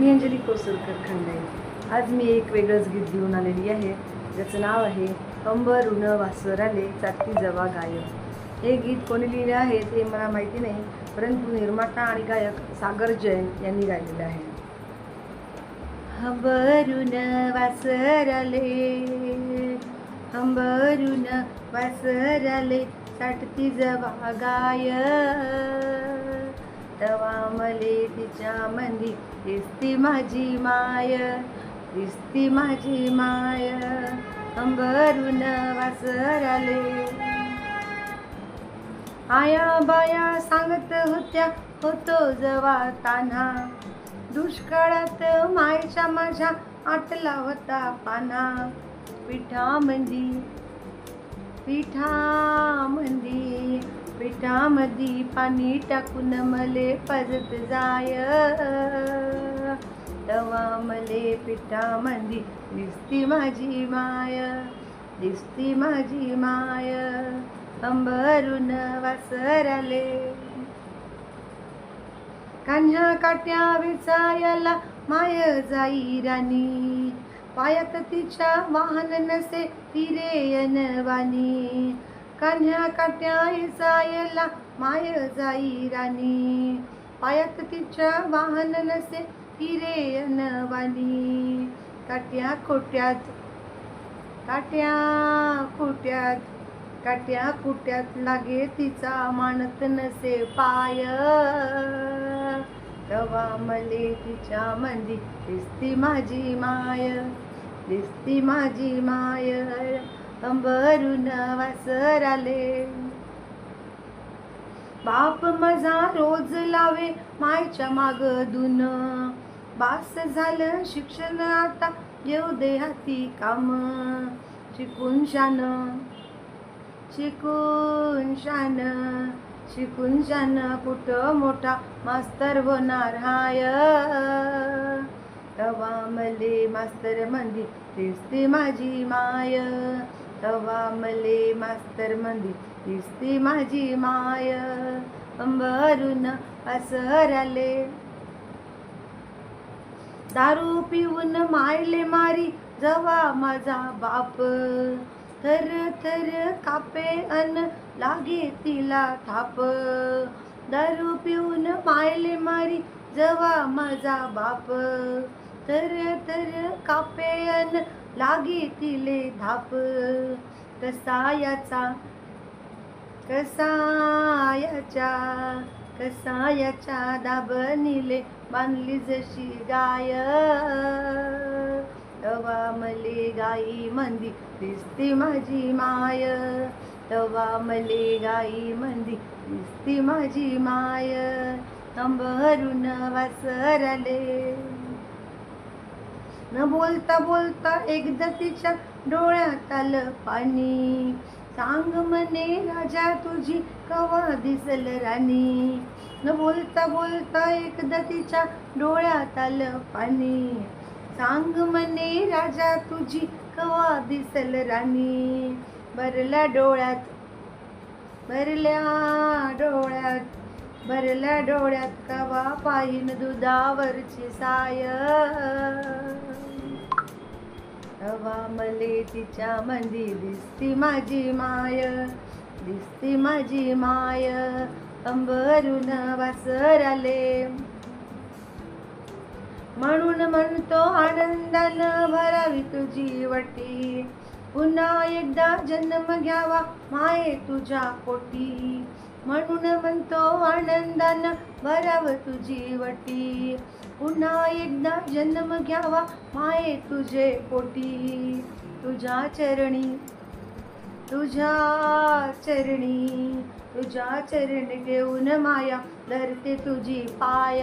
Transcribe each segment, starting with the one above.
मी अंजली कोसरकर खंडे. आज मी एक वेगळंच गीत घेऊन आलेली आहे. ज्याचं नाव आहे अंबरुण वासराले चाटकी जवा गायक. हे गीत कोणी लिहिले आहे ते मला माहिती नाही परंतु निर्माता आणि गायक सागर जैन यांनी गायलेलं आहे. हंबरुण वासराले हंबरुण वासराले चाटती जवा गायक. तवा मले तिच्या मंदी दिसती माझी माय दिसती माझी माय. अंबरून वासराले. आया बाया सांगत होत्या होतो जवा तान्हा दुष्काळात मायच्या माझ्या आटला होता पाना. पिठा मंदी पिठा मंदी पिठामधी पाणी टाकून मले परत जाय. तवा मले पिठामधी दिसती माझी माय दिसती माझी माय. अंबरून वासराले. कान्ह्या काट्या विचायला माय जाई राणी. पायात तिच्या वाहन नसे तिरे वाणी कान्ह्या काट्या विचायाला माय जाई राणी. पायात तिच्या वाहन नसे हिरे नवानी काट्या खोट्यात काट्या खोट्यात काट्या खोट्यात लागे तिचा मानत नसे पाय. तवा मले तिच्या मंदी दिसती माझी माय दिसती माझी माय. अंबरून वासराले. बाप माझा रोज लावे मायच्या माग दुन बास झालं शिक्षण आता येऊ दे हाती काम. शिकून शान शिकून शान शिकून शान कुठं मोठा मास्तर होणार हाय. तवा मले मास्तर मंदी ते माझी माय. तवा मले मास्तर मंदी दिसती माझी माय. अंबरून असराले दारू पिऊन मायले मारी जवा माझा बाप. थर थर कापे अन लागे तिला थाप. दारू पिऊन मायले मारी जवा माझा बाप. थर थर कापे अन लागे तिले धाप. कसायाचा याचा कसा याच्या बांधली जशी गाय. तवा मले गाई मंदी दिसती माझी माय. तवा मले गाई मंदी दिसती माझी माय. अंबरून वासरले. न बोलता बोलता एकदा तिच्या डोळ्यात आलं पाणी. सांग म्हणे राजा तुझी कवा दिसल राणी? न बोलता बोलता एकदा तिच्या डोळ्यात आलं पाणी. सांग म्हणे राजा तुझी कवा दिसल राणी? भरल्या डोळ्यात भरल्या डोळ्यात भरल्या डोळ्यात कवा पाहिन दुधावरची साय? हवा मले तिच्या मंदी. दिसती माझी माय दिसती माझी माय अंबरून वासराले. म्हणून म्हणतो आनंदानं भरावी तुझी वटी. पुन्हा एकदा जन्म घ्यावा माये तुझ्या पोटी. म्हणून म्हणतो आनंदानं भराव तुझी वटी. पुन्हा एकदा जन्म घ्यावा. माये तुझे पोटी तुझ्या चरणी तुझ्या चरणी तुझ्या चरणी घेऊन माया धरते तुझी पाय.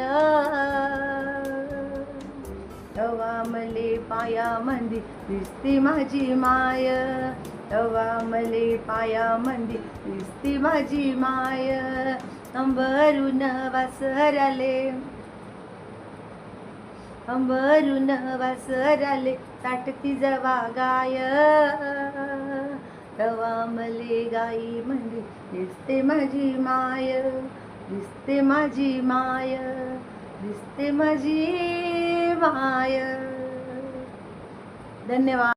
तवा मले पाया मंदी दिसती माझी माय. तवा मले पाया मंदी दिसती माझी माय. अंबरून वासराले अंबरून वासराले ताटती जवा गाय. तवा मले गाई म्हणजे दिसते माझी माय दिसते माझी माय दिसते माझी माय. धन्यवाद.